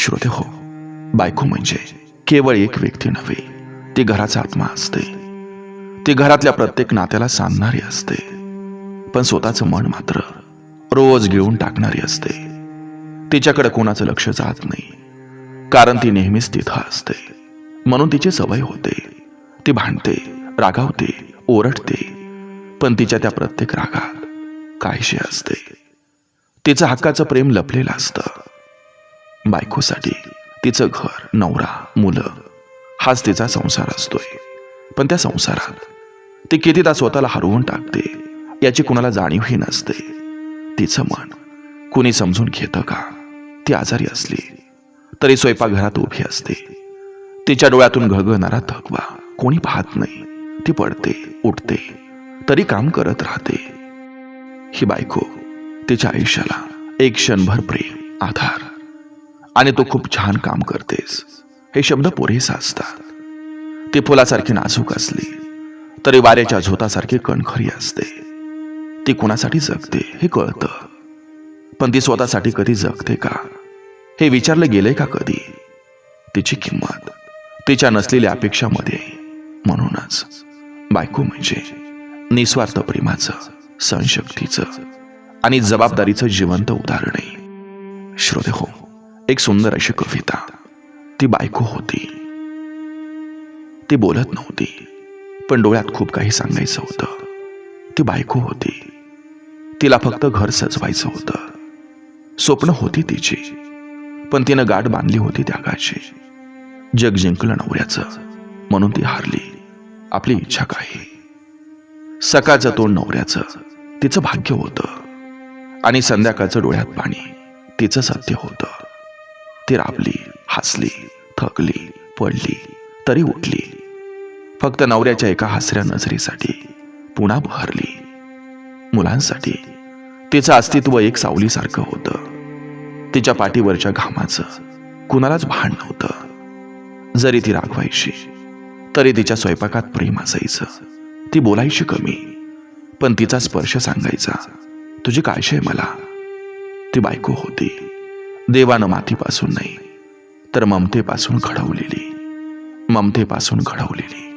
श्रोते हो बायको म्हणजे केवळ एक व्यक्ती नव्हे ती घराचा आत्मा असते. ती घरातल्या प्रत्येक नात्याला सांधणारी असते. पण स्वतःचं मन मात्र रोज घेऊन टाकणारी असते. तिच्याकडे कोणाचं लक्ष जात नाही. कारण ती नेहमीच तिथं असते. म्हणून तिची सवय होते. ती भांडते रागावते ओरडते. पण तिच्या त्या प्रत्येक रागात काहीशी असते. तिचं हक्काचं प्रेम लपलेलं असतं. बायकोसाठी तिचं घर नवरा मुलं हाच तिचा संसार असतोय. पण त्या संसारात ती कितीदा स्वतःला हरवून टाकते याची कुणाला जाणीवही नसते. तिचं मन कुणी समजून घेतं का? ती आजारी असली तरी स्वयंपाकघरात उभी असते. तिच्या डोळ्यातून घळघळणारा थकवा कोणी पाहत नाही. ती पडते उठते तरी काम करत राहते. ही बायको तिच्या आयुष्याला एक क्षणभर प्रेम आधार आणि तो खूप छान काम करतेस. हे शब्द पुरेसा असतात ती फुलासारखी नाजूक असली तरी वाऱ्याच्या झोतासारखी कणखरी असते. ती कुणासाठी जगते हे कळतं. पण ती स्वतःसाठी कधी जगते का? हे विचारलं गेलंय का कधी? तिची किंमत तिच्या नसलेल्या अपेक्षामध्ये. म्हणूनच बायको म्हणजे निस्वार्थ प्रेमाचं सहनशक्तीचं आणि जबाबदारीचं जिवंत उदाहरण. आहे श्रोते हो एक सुंदर अशी कविता. ती बायको होती. ती बोलत नव्हती पण डोळ्यात खूप काही सांगायचं होतं. ती बायको होती. तिला फक्त घर सजवायचं होतं. स्वप्न होती तिची पण तिनं गाठ बांधली होती त्यागाची. जग जिंकलं नवऱ्याचं म्हणून ती हारली. आपली इच्छा काही. सकाळचं तोंड नवऱ्याचं तिचं भाग्य होतं. आणि संध्याकाळचं डोळ्यात पाणी तिचं सत्य होतं. ती राबली हसली थकली पडली तरी उठली. फक्त नवऱ्याच्या एका हसऱ्या नजरेसाठी पुन्हा बहरली. मुलांसाठी तिचं अस्तित्व एक सावलीसारखं होतं. तिच्या पाठीवरच्या घामाचं कुणालाच भान नव्हतं. जरी ती रागवायची तरी तिच्या स्वयंपाकात प्रेम असायचं. ती बोलायची कमी पण तिचा स्पर्श सांगायचा तुझी काळजी आहे मला. ती बायको होती. देवानं मातीपासून नाही तर ममतेपासून घडवलेली. ममतेपासून घडवलेली.